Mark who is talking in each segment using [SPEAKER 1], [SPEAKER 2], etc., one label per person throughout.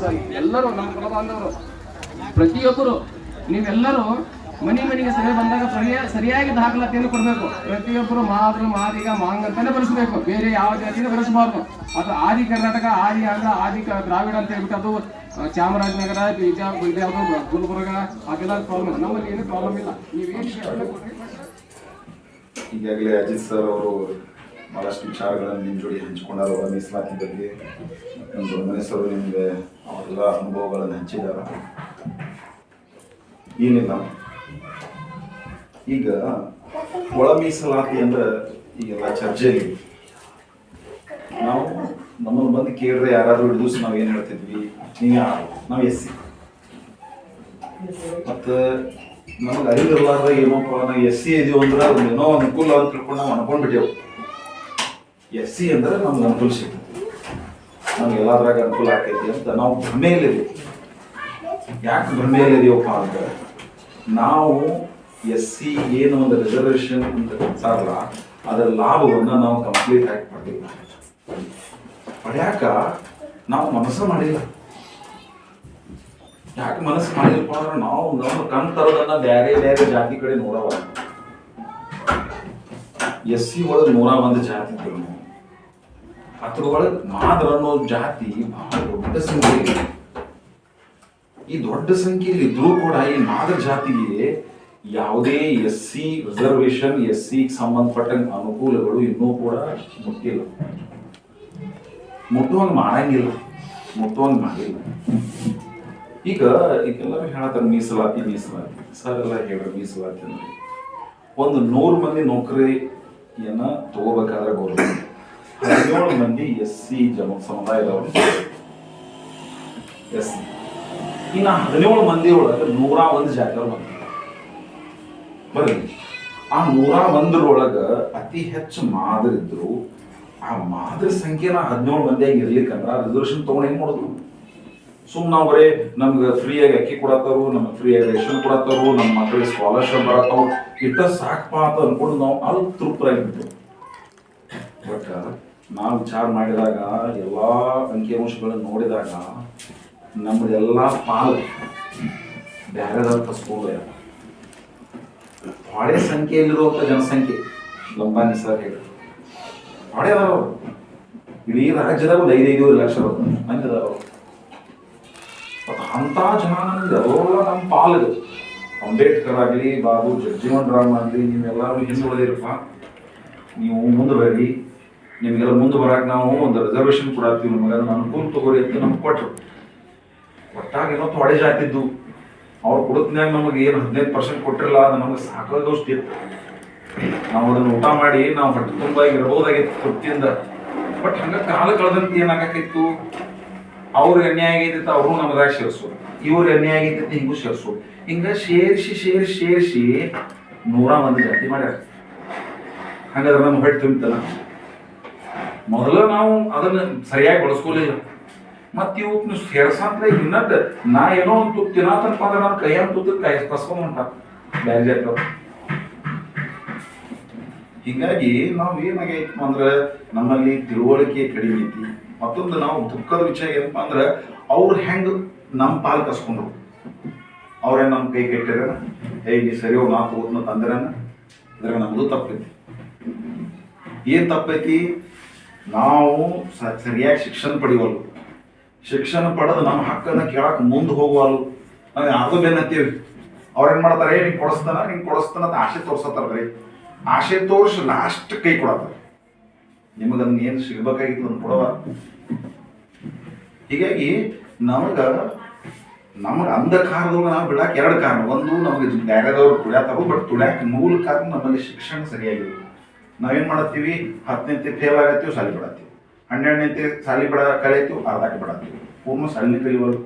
[SPEAKER 1] ಸ- ಎಲ್ಲರೂ ನಮ್ಮ ಕುಲ ಬಾಂಧವರು ಪ್ರತಿಯೊಬ್ಬರು, ನೀವೆಲ್ಲರೂ ಮನೆ ಮನೆಗೆ ಸಭೆ ಬಂದಾಗ ಸರಿಯ, ಸರಿಯಾಗಿ ದಾಖಲಾತಿಯನ್ನು ಕೊಡಬೇಕು. ಪ್ರತಿಯೊಬ್ಬರು ಮಾತೃ, ಮಾದಿಗ ಮಾಂಗ ಅಂತಾನೆ ಬರೆಸಬೇಕು. ಬೇರೆ ಯಾವ ಜಾತಿನ ಬರೆಸಬಾರ್ದು. ಅದು ಆದಿ ಕರ್ನಾಟಕ, ಆದಿ ಆಂಧ್ರ, ಆದಿ ದ್ರಾವಿಡ ಅಂತ ಹೇಳ್ಬಿಟ್ಟು ಅದು ಚಾಮರಾಜನಗರ ಬಿಜಾಪುರ ಯಾವುದು ಗುಲ್ಬರ್ಗ ಅದೆಲ್ಲ ಪ್ರಾಬ್ಲಮ್ ನಮ್ಮಲ್ಲಿ ಏನು ಪ್ರಾಬ್ಲಮ್ ಇಲ್ಲ. ನೀವೇನು
[SPEAKER 2] ಈಗಾಗಲೇ ಅಜಿತ್ ಸರ್ ಅವರು ಬಹಳಷ್ಟು ವಿಚಾರಗಳನ್ನು ನಿಮ್ಮ ಜೋಡಿ ಹಂಚಿಕೊಂಡಾರ ಅವರ ಮೀಸಲಾತಿ ಬಗ್ಗೆ ನಮ್ಮ ದೊಡ್ಡಮನೆ ಸರ್ ನಿಮಗೆ ಅವರೆಲ್ಲ ಅನುಭವಗಳನ್ನು ಹಂಚಿದಾರ ಏನಿಲ್ಲ. ಈಗ ಒಳ ಮೀಸಲಾತಿ ಅಂದ್ರೆ ಈಗೆಲ್ಲ ಚರ್ಚೆಯಲ್ಲಿ ನಾವು ನಮ್ಮನ್ನು ಬಂದು ಕೇಳಿದ್ರೆ ಯಾರಾದ್ರೂ ಹಿಡಿದು ನಾವು ಏನು ಹೇಳ್ತಿದ್ವಿ? ನೀವು ಯಾರು? ನಾವು ಎಸ್ ಸಿ. ಮತ್ತು ನಮಗೆ ಅರಿವಿರಲಾರ್ದ ಏನೋಪ್ಪ ನಾವು ಎಸ್ ಸಿ ಇದೀವಿ ಅಂದ್ರೆ ಅದು ಏನೋ ಅನುಕೂಲ ಅಂತ ತಿಳ್ಕೊಂಡು ನಾವು ಅನ್ಕೊಂಡ್ಬಿಟ್ಟೆವು. ಎಸ್ ಸಿ ಅಂದ್ರೆ ನಮ್ಗೆ ಅನುಕೂಲ ಸಿಗ್ತೈತಿ. ನಮ್ಗೆ ಎಲ್ಲದ್ರಾಗ ಅನುಕೂಲ ಆಕೈತಿ ಅಂತ ನಾವು ಭ್ರಮೆಯಲ್ಲಿದ್ದೀವಿ ಯಾಕೆ ಭ್ರಮೆಯಲ್ಲಿದೀವಪ್ಪ ಅಂದ್ರೆ ನಾವು ಎಸ್ ಸಿ ಏನು ಒಂದು ರಿಸರ್ವೇಶನ್ ಅಂತ ಕೊಡ್ತಾರಲ್ಲ, ಅದರ ಲಾಭವನ್ನು ನಾವು ಕಂಪ್ಲೀಟ್ ಆಗಿ ಪಡೆದಿಲ್ಲ. ಪಡ್ಯಾಕ ನಾವು ಮನಸ್ಸು ಮಾಡಿಲ್ಲ. ಯಾಕೆ ಮನಸ್ಸು ಮಾಡಿಲ್ಲಪ್ಪ ಅಂದ್ರೆ ನಾವು ನಮ್ಮ ಕಣ್ ತರೋದನ್ನ ಬೇರೆ ಬೇರೆ ಜಾತಿ ಕಡೆ ನೋಡವ ಎಸ್ ಸಿ ಒಳಗೆ ನೂರ ಒಂದು ಜಾತಿ ಅದ್ರೊಳಗೆ ಮಾದ್ರ ಅನ್ನೋ ಜಾತಿ ಬಹಳ ದೊಡ್ಡ ಸಂಖ್ಯೆ ಈ ದೊಡ್ಡ ಸಂಖ್ಯೆಯಲ್ಲಿ ಇದ್ರೂ ಕೂಡ ಈ ಮಾದ್ರ ಜಾತಿಗೆ ಯಾವುದೇ S C reservation S C ಸಂಬಂಧಪಟ್ಟ ಅನುಕೂಲಗಳು ಇನ್ನೂ ಕೂಡ ಮುಟ್ಟಿಲ್ಲ. ಮುಟ್ಟುವಂಗೆ ಮಾಡಂಗಿಲ್ಲ. ಮುಟ್ಟುವಂಗೆ ಮಾಡಿಲ್ಲ. ಈಗ ಈಗೆಲ್ಲರೂ ಹೇಳತ್ತಾರ ಮೀಸಲಾತಿ ಮೀಸಲಾತಿ. ಸರ್ ಎಲ್ಲ ಹೇಳ್ರಿ ಮೀಸಲಾತಿ ಅಂದ್ರೆ. ಒಂದು ನೂರು ಮಂದಿ ನೌಕರಿಯನ್ನ ತಗೋಬೇಕಾದ್ರೆ ಗೌರ್ಮೆಂಟ್. ಹದಿನೇಳು ಮಂದಿ ಎಸ್ ಸಿ ಜನ ಸಮುದಾಯದವರು ಎಸ್ ಸಿ ಇನ್ನು ಹದಿನೇಳು ಮಂದಿ ಒಳಗೆ ನೂರ ಒಂದು ಬಂದ ಬರ್ರಿ ಆ ನೂರ ಒಂದರೊಳಗ ಅತಿ ಹೆಚ್ಚು ಮಾದರಿದ್ರು ಆ ಮಾದರಿ ಸಂಖ್ಯೆನ ಹದಿನೇಳು ಮಂದಿಯಾಗಿ ಇರ್ಲಿಕ್ಕಂದ್ರ ರಿಸರ್ವೇಶನ್ ತಗೊಂಡು ಹೆಂಗ್ ಮಾಡೋದು ಸುಮ್ಮನೆ ನಾವು ಬರೀ ನಮ್ಗೆ ಫ್ರೀಯಾಗಿ ಅಕ್ಕಿ ಕೊಡತ್ತಾರು ನಮ್ಗೆ ಫ್ರೀಯಾಗಿ ರೇಷನ್ ಕೊಡತ್ತಾರು ನಮ್ಮ ಮಕ್ಕಳಿಗೆ ಸ್ಕಾಲರ್ಶಿಪ್ ಬರತ್ತಾವ ಇಟ್ಟ ಸಾಕಪ್ಪ ಅಂತ ಅನ್ಕೊಂಡು ನಾವು ಅಲ್ಲಿ ತೃಪ್ತರಾಗಿಬಿಟ್ಟು ಬಟ್ ನಾವು ವಿಚಾರ ಮಾಡಿದಾಗ, ಎಲ್ಲ ಅಂಕಿಅಂಶಗಳನ್ನು ನೋಡಿದಾಗ ನಮ್ಮದೆಲ್ಲ ಪಾಲು ಬೇರೆದಂತ ಸ್ಕೂಲ್ ಭಾಳ ಸಂಖ್ಯೆಯಲ್ಲಿರುವಂಥ ಜನಸಂಖ್ಯೆ ಲಂಬಾನಿ ಸರ್ ಹೇಳಿ ಭಾಳ ಅವರು. ಇಡೀ ರಾಜ್ಯದಾಗ ಒಂದು ಐದೈದು ಲಕ್ಷ ಮಂದಿ ಅದಾರ ಅವ್ರು. ಅಂಥ ಜನ ಎಲ್ಲ ನಮ್ಮ ಪಾಲು ಅಂಬೇಡ್ಕರ್ ಆಗಲಿ, ಬಾಬು ಜಗಜೀವನ್ ರಾಮ್ ಆಗಲಿ, ನೀವೆಲ್ಲರೂ ಹಿಂದುಳಿದಿರಪ್ಪ. ನೀವು ಮುಂದೆ ಬರ್ರಿ ನಿಮಗೆಲ್ಲ ಮುಂದೆ ಬರಕ್ಕೆ ನಾವು ಒಂದು ರಿಸರ್ವೇಶನ್ ಕೊಡತ್ತೀವಿ ನಮಗೆ ಅದನ್ನು ಅನುಕೂಲ ತಗೋರಿ ಅಂತ ನಮ್ಗೆ ಕೊಟ್ಟರು ಒಟ್ಟಾಗ ಏನೋ ತೊಡೆ ಜಾತಿದ್ದು. ಅವ್ರು ಕೊಡತ್ನ್ಯಾಗ ನಮಗೆ ಏನು ಹದಿನೈದು ಪರ್ಸೆಂಟ್ ಕೊಟ್ಟಿರಲ್ಲ, ಅದು ನಮಗೆ ಸಾಕಾಗೋಷ್ಟು ಇತ್ತು ನಾವು ಅದನ್ನು ಊಟ ಮಾಡಿ, ನಾವು ಹೊಟ್ಟೆ ತುಂಬ ಇರ್ಬೋದಾಗಿತ್ತು ತೃಪ್ತಿಯಿಂದ. ಬಟ್ ಹಂಗ ಕಾಲ ಕಳೆದಂತ ಏನಾಗಕ್ಕಿತ್ತು ಅವ್ರಿಗೆ ಅನ್ಯಾಯ ಆಗೈತಿತ್ತು ಅವರು ನಮಗಾಗಿ ಸೇರಿಸೋದು ಇವ್ರಿಗೆ ಅನ್ಯಾಯ ಆಗೈತಿತ್ತು ಹಿಂಗೂ ಸೇರಿಸೋದು ಹಿಂಗ ಸೇರಿಸಿ ಸೇರಿಸಿ ಸೇರಿಸಿ ನೂರ ಮಂದಿ ಜಾತಿ ಮಾಡ್ಯಾರ. ಹಂಗಾದ್ರೆ ನಮ್ಗೆ ಹೊಟ್ಟೆ ತುಂಬಿತಲ್ಲ ಮೊದಲ ನಾವು ಅದನ್ನ ಸರಿಯಾಗಿ ಬಳಸ್ಕೊಲಿಲ್ಲ. ಮತ್ ಇವತ್ತು ನೀವು ಸೇರ್ಸಂತ ಇನ್ನದ ನಾ ಏನೋ ಒಂದು ತುತ್ತು ತಿನ್ನತ್ತಪ್ಪ ಅಂದ್ರೆ ನನ್ನ ಕೈಯಾಗ ತುತ್ತು ಕೈ ಕಸ್ಕೊಂಡ್ ಹೊಂಟ ಹೀಗಾಗಿ ನಾವು ಏನಾಗೈತಪ್ಪ ಅಂದ್ರೆ ನಮ್ಮಲ್ಲಿ ತಿಳುವಳಿಕೆ ಕಡಿಮೆ ಐತಿ. ಮತ್ತೊಂದು ನಾವು ದುಃಖದ ವಿಷಯ ಏನಪ್ಪ ಅಂದ್ರೆ ಅವ್ರು ಹೆಂಗ್ ನಮ್ಮ ಪಾಲ್ ಕಸ್ಕೊಂಡ್ರು. ಅವ್ರೇ ನಮ್ಮ ಕೈ ಕೆಟ್ಟಿರ ಏ, ನೀ ಸರಿ ಹೋಗಿ ನಾ ತಗೋದ್ನ ತಂದಿರನ. ಇದ್ರಾಗ ನಮ್ದು ತಪ್ಪೈತಿ. ಏನ್ ತಪ್ಪೈತಿ? ನಾವು ಸರಿಯಾಗಿ ಶಿಕ್ಷಣ ಪಡೆಯುವಲ್ಲ ಶಿಕ್ಷಣ ಪಡೆದು ನಮ್ಮ ಹಕ್ಕನ್ನ ಕೇಳಕ್ ಮುಂದೆ ಹೋಗುವಲ್ಲ ನಾವು ಯಾರ್ದು ಬೆನ್ನತ್ತೀವಿ ಏನು ಮಾಡ್ತಾರೆ ನಿಂಗೆ ಕೊಡಿಸ್ತಾನ ನಿಂಗೆ ಕೊಡಿಸ್ತಾನ ಅಂತ ಆಸೆ ತೋರ್ಸತ್ತಾರ ರೀ ಆಸೆ ತೋರ್ಸು ಲಾಸ್ಟ್ ಕೈ ಕೊಡತ್ತ ನಿಮಗೆ ಅದನ್ನ ಏನು ಸಿಗ್ಬೇಕಾಗಿತ್ತು ಅದನ್ನ ಕೊಡವ? ಹೀಗಾಗಿ ನಮಗ, ನಮಗೆ ಅಂಧಕಾರದೊಳಗೆ ನಾವು ಬಿಡಕ್ಕೆ ಎರಡು ಕಾರಣ. ಒಂದು, ನಮಗೆ ಬ್ಯಾರೆದವ್ರು ತುಳ್ಯಾತಾವ ಬಟ್ ತುಳ್ಯಾಕ ಮೂಲ ಕಾರಣ ನಮ್ಮಲ್ಲಿ ಶಿಕ್ಷಣ ಸರಿಯಾಗಿಲ್ಲ. ನಾವೇನ್ ಮಾಡತ್ತೀವಿ? ಹತ್ತನೇತಿ ಫೇಲ್ ಆಗತ್ತೀವಿ ಸಾಲಿ ಬಿಡತ್ತೀವಿ. ಹನ್ನೆರಡನೇತಿ ಸಾಲಿ ಬಿಡ ಕಲಿತೀವಿ ಅರ್ಧಕ್ಕೆ ಬಿಡತ್ತೀವಿ. ಪೂರ್ಣ ಸಾಲಿನ ಕಲಿಯೋರು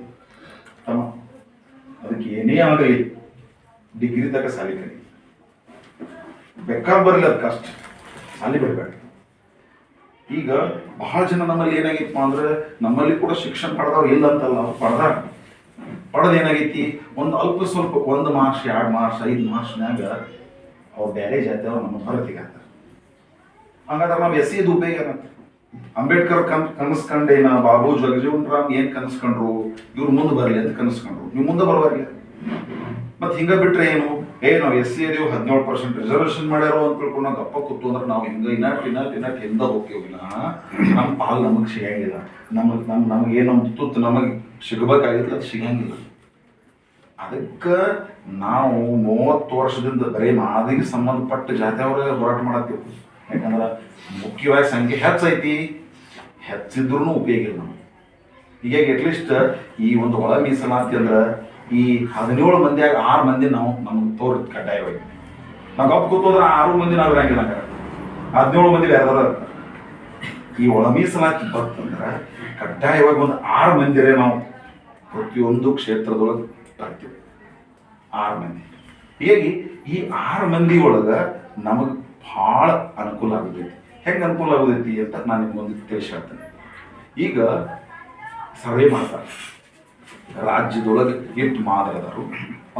[SPEAKER 2] ತಮ್ಮ, ಅದಕ್ಕೆ ಏನೇ ಆಗಲಿ ಡಿಗ್ರಿ ತಕ್ಕ ಸಾಲಿ ಕಲಿ ಬೇಕಾದ್ ಬರಲಿ ಅದು ಕಷ್ಟ. ಸಾಲಿ ಬಿಡಬೇಡ. ಈಗ ಬಹಳ ಜನ ನಮ್ಮಲ್ಲಿ ಏನಾಗಿತ್ತು ಅಂದ್ರೆ, ನಮ್ಮಲ್ಲಿ ಕೂಡ ಶಿಕ್ಷಣ ಪಡೆದವ್ರು ಇಲ್ಲ ಅಂತಲ್ಲ ಅವ್ರು ಪಡೆದ ಏನಾಗೈತಿ? ಒಂದು ಅಲ್ಪ ಸ್ವಲ್ಪ, ಒಂದು ಮಾರ್ಕ್ಸ್ ಎರಡು ಮಾರ್ಕ್ಸ್ ಐದು ಮಾರ್ಷ್ನಾಗ ಅವ್ರು ಬೇರೆ ಅವ್ರು ನಮ್ಮ ಹೊರತಿಗೆ ಹಾಕ್ತಾರೆ ಹಂಗಾದ್ರೆ ನಾವು ಎಸ್ ಉಪಯೋಗ ಏನಂತ ಅಂಬೇಡ್ಕರ್ ಕನ್ ಕನಸ್ಕಂಡೇನ ಬಾಬು ಜಗಜೀವನ್ ರಾಮ್ ಏನ್ ಕನಸ್ಕೊಂಡ್ರು? ಇವ್ರು ಮುಂದೆ ಬರಲಿ ಅಂತ ಕನಸ್ಕೊಂಡ್ರು. ನೀವು ಮುಂದೆ ಬರಬಾರ್ಲಿ ಮತ್ತೆ ಹಿಂಗ ಬಿಟ್ರೆ ಏನು? ಏ, ನಾವು ಎಸ್ ಸಿ ಅದೇವು ಹದಿನೇಳು ಪರ್ಸೆಂಟ್ ರಿಸರ್ವೇಶನ್ ಮಾಡ್ಯಾರೋ ಅಂತ ತಿಳ್ಕೊಂಡು ನಾವು ಗಪ್ಪ ಕೂತು ಅಂದ್ರೆ ನಾವು ಹಿಂಗ ಇನ್ನಾಟ್ ಇನ್ನಾಟ್ ಇನ್ನಾಟ್ ಹಿಂದ ಹೋಗ್ತೀವಿಲ್ಲ. ನಮ್ಮ ಪಾಲ್ ನಮಗೆ ಸಿಗಂಗಿಲ್ಲ. ನಮಗೆ ನಮ್ಮ ನಮಗೆ ಏನು ತುತ್ತು ನಮಗೆ ಸಿಗಬೇಕಾಗಿತ್ತು, ಅದು ಸಿಗಂಗಿಲ್ಲ. ಅದಕ್ಕೆ ನಾವು ಮೂವತ್ತು ವರ್ಷದಿಂದ ಬರೀ ಮಾದಿಗೆ ಸಂಬಂಧಪಟ್ಟ ಜಾತಿಯವ್ರ ಹೋರಾಟ ಮಾಡತ್ತೀವಿ. ಯಾಕಂದ್ರೆ ಮುಖ್ಯವಾಗಿ ಸಂಖ್ಯೆ ಹೆಚ್ಚೈತಿ ಹೆಚ್ಚಿದ್ರೂ ಉಪಯೋಗ ಇಲ್ಲ ನಮಗೆ. ಹೀಗಾಗಿ ಅಟ್ಲೀಸ್ಟ್ ಈ ಒಂದು ಒಳ ಮೀಸಲಾತಿ ಅಂದ್ರೆ ಈ ಹದಿನೇಳು ಮಂದಿಯಾಗ ಆರು ಮಂದಿ ನಾವು ನಮ್ಗೆ ತೋರ್ ಕಡ್ಡಾಯವಾಗಿ. ನಾವು ಗಪ್ ಕೂತೋದ್ರೆ ಆರು ಮಂದಿ ನಾವು ಇರಂಗಿಲ್ಲ ಹದಿನೇಳು ಮಂದಿ ಬೇರೆದಾರ ಈ ಒಳ ಮೀಸಲಾತಿ ಬಂತಂದ್ರೆ ಕಡ್ಡಾಯವಾಗಿ ಒಂದು ಆರು ಮಂದಿರೇ ನಾವು ಪ್ರತಿಯೊಂದು ಕ್ಷೇತ್ರದೊಳಗೆ ಬರ್ತೀವಿ ಆರು ಮಂದಿ. ಹೀಗಾಗಿ ಈ ಆರು ಮಂದಿ ಒಳಗೆ ನಮಗೆ ಭಾಳ ಅನುಕೂಲ ಆಗುದೈತಿ. ಹೆಂಗೆ ಅನುಕೂಲ ಆಗುದೈತಿ ಅಂತ ನಾನು ನಿಮ್ಗೊಂದು ತಿಳಿಸಿ ಹೇಳ್ತೇನೆ ಈಗ ಸರ್ವೆ ಮಾಡ್ತಾರೆ. ರಾಜ್ಯದೊಳಗೆ ಇಟ್ಟು ಮಾದರದರು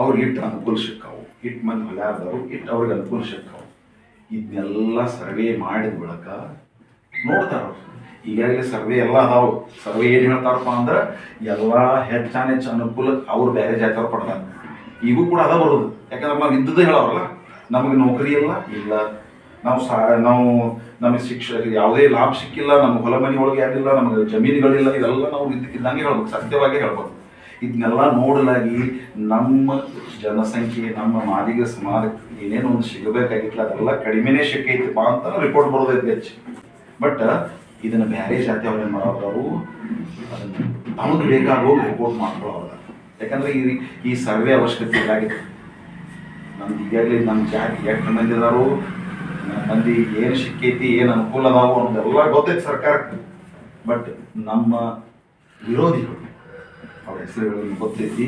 [SPEAKER 2] ಅವ್ರಿಗೆ ಇಟ್ಟು ಅನುಕೂಲ ಸಿಕ್ಕಾವು. ಇಟ್ಟು ಮಂದಿ ಹೊಲಾರದವರು ಇಟ್ಟು ಅವ್ರಿಗೆ ಅನುಕೂಲ ಸಿಕ್ಕಾವು. ಇದನ್ನೆಲ್ಲ ಸರ್ವೆ ಮಾಡಿದ ಬಳಿಕ ನೋಡ್ತಾರ ಈಗಾಗಲೇ ಸರ್ವೆ ಎಲ್ಲ ಅದಾವು. ಸರ್ವೆ ಏನು ಹೇಳ್ತಾರಪ್ಪ ಅಂದ್ರೆ ಎಲ್ಲ ಹೆಚ್ಚಾನ ಹೆಚ್ಚು ಅನುಕೂಲ ಅವ್ರು ಬೇರೆ ಜಾತಿಯವ್ರು ಪಡ್ತಾರೆ ಈಗೂ ಕೂಡ ಅದ ಬರೋದು. ಯಾಕಂದ್ರೆ ನಾವು ಇದ್ದದ್ದು ಹೇಳೋರಲ್ಲ, ನಮಗೆ ನೌಕರಿ ಇಲ್ಲ ಇಲ್ಲ ನಾವು ಸಾ, ನಾವು ನಮಗೆ ಶಿಕ್ಷ ಯಾವುದೇ ಲಾಭ ಸಿಕ್ಕಿಲ್ಲ, ನಮ್ಮ ಹೊಲ ಮನೆ ಒಳಗೆ ಯಾರಿಲ್ಲ ನಮಗೆ ಜಮೀನುಗಳಿಲ್ಲ, ಇದೆಲ್ಲ ನಾವು ಇದ್ದಕ್ಕಿದ್ದಂಗೆ ಹೇಳ್ಬೇಕು, ಸತ್ಯವಾಗಿ ಹೇಳ್ಬೋದು ಇದನ್ನೆಲ್ಲ ನೋಡಲಾಗಿ ನಮ್ಮ ಜನಸಂಖ್ಯೆ, ನಮ್ಮ ಮಾದಿಗ ಸಮಾಜಕ್ಕೆ ಏನೇನು ಒಂದು ಸಿಗಬೇಕಾಗಿತ್ತು ಅದೆಲ್ಲ ಕಡಿಮೆನೇ ಬಾ ಅಂತ ರಿಪೋರ್ಟ್ ಬರೋದೈತೆ ಹೆಚ್ಚು. ಬಟ್ ಇದನ್ನು ಬೇರೆ ಜಾತಿ ಅವ್ರು ಏನು ಮಾಡೋರು ಅದನ್ನ ನಮಗೆ ಬೇಕಾಗೋ ರಿಪೋರ್ಟ್ ಮಾಡ್ಕೊಳ್ಳೋರು ಯಾಕಂದ್ರೆ ಈ ಈ ಸರ್ವೆ ಅವಶ್ಯಕತೆ ಇದಾಗಿದೆ. ನಮ್ದು ಈಗಾಗಲೇ ನಮ್ಮ ಜಾತಿ ಎಷ್ಟು ಮಂದಿ ನಮ್ಮ ಮಂದಿ ಏನು ಸಿಕ್ಕೈತಿ, ಏನು ಅನುಕೂಲ ಅದಾವು ಅನ್ನೋದೆಲ್ಲ ಗೊತ್ತೈತಿ ಸರ್ಕಾರಕ್ಕೆ. ಬಟ್ ನಮ್ಮ ವಿರೋಧಿಗಳು, ಅವ್ರ ಹೆಸರುಗಳನ್ನು ಗೊತ್ತೈತಿ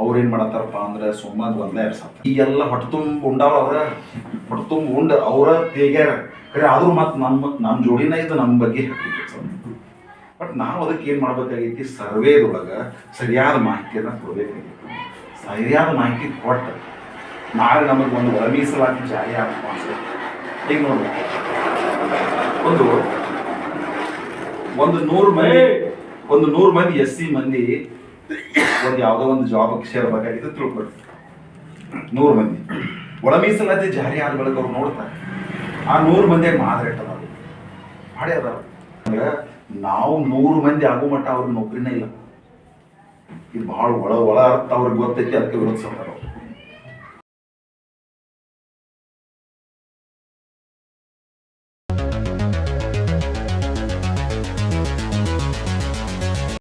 [SPEAKER 2] ಅವ್ರು ಏನು ಮಾಡತ್ತಾರಪ್ಪ ಅಂದ್ರೆ ಸುಮ್ಮನೆ ಒಂದೇ ಎಬ್ಸತ್ತ ಈ ಎಲ್ಲ ಹೊಟ್ಟೆ ತುಂಬ ಉಂಡಾವ ಅವ್ರ ಹೊಟ್ಟೆ ತುಂಬ ಉಂಡ ಅವರ ತೇಗ್ಯಾರ ಕರೆ ಆದ್ರೂ ಮತ್ತೆ ನಮ್ಮ ನಮ್ಮ ಜೋಡಿನ ಇದು ನಮ್ಮ ಬಗ್ಗೆ ಹೇಳ್ತಿತ್ತು ಬಟ್ ನಾವು ಅದಕ್ಕೆ ಏನು ಮಾಡ್ಬೇಕಾಗೈತಿ, ಸರ್ವೇದೊಳಗೆ ಸರಿಯಾದ ಮಾಹಿತಿಯನ್ನು ಕೊಡಬೇಕಾಗಿತ್ತು ಸರಿಯಾದ ಮಾಹಿತಿ ಕೊಟ್ಟು ನಾಳೆ ನಮಗೆ ಒಂದು ಒಳ ಮೀಸಲಾತಿ ಜಾರಿ ಅನ್ಸುತ್ತೆ. ಈಗ ನೋಡಿ ಒಂದು. ಒಂದು ನೂರು ಮಂದಿ ಒಂದು ನೂರು ಮಂದಿ ಎಸ್ ಸಿ ಮಂದಿ ಒಂದು ಯಾವುದೋ ಒಂದು ಜಾಬ್ ಸೇರಬೇಕಾಗಿದೆ ತಿಳ್ಕೊಳ್ತಾರೆ ನೂರು ಮಂದಿ ಒಳ ಮೀಸಲಾತಿ ಜಾರಿ ಆದ ಬಳಿಕ ಅವ್ರು ನೋಡ್ತಾರೆ. ಆ ನೂರು ಮಂದಿಯಾಗ ಮಾದರಿ ಇಟ್ಟದ ಮಾಡಿ ಅದಾರ. ಅಂದ್ರೆ ನಾವು ನೂರು ಮಂದಿ ಆಗೋ ಮಟ್ಟ ಅವ್ರ ನೌಕರಿನೇ ಇಲ್ಲ. ಇದು ಭಾಳ ಒಳ ಒಳ ಅರ್ಥ ಅವ್ರಿಗೆ ಗೊತ್ತೈತಿ ಅದಕ್ಕೆ ವಿರೋಧಿಸ್ತಾರೆ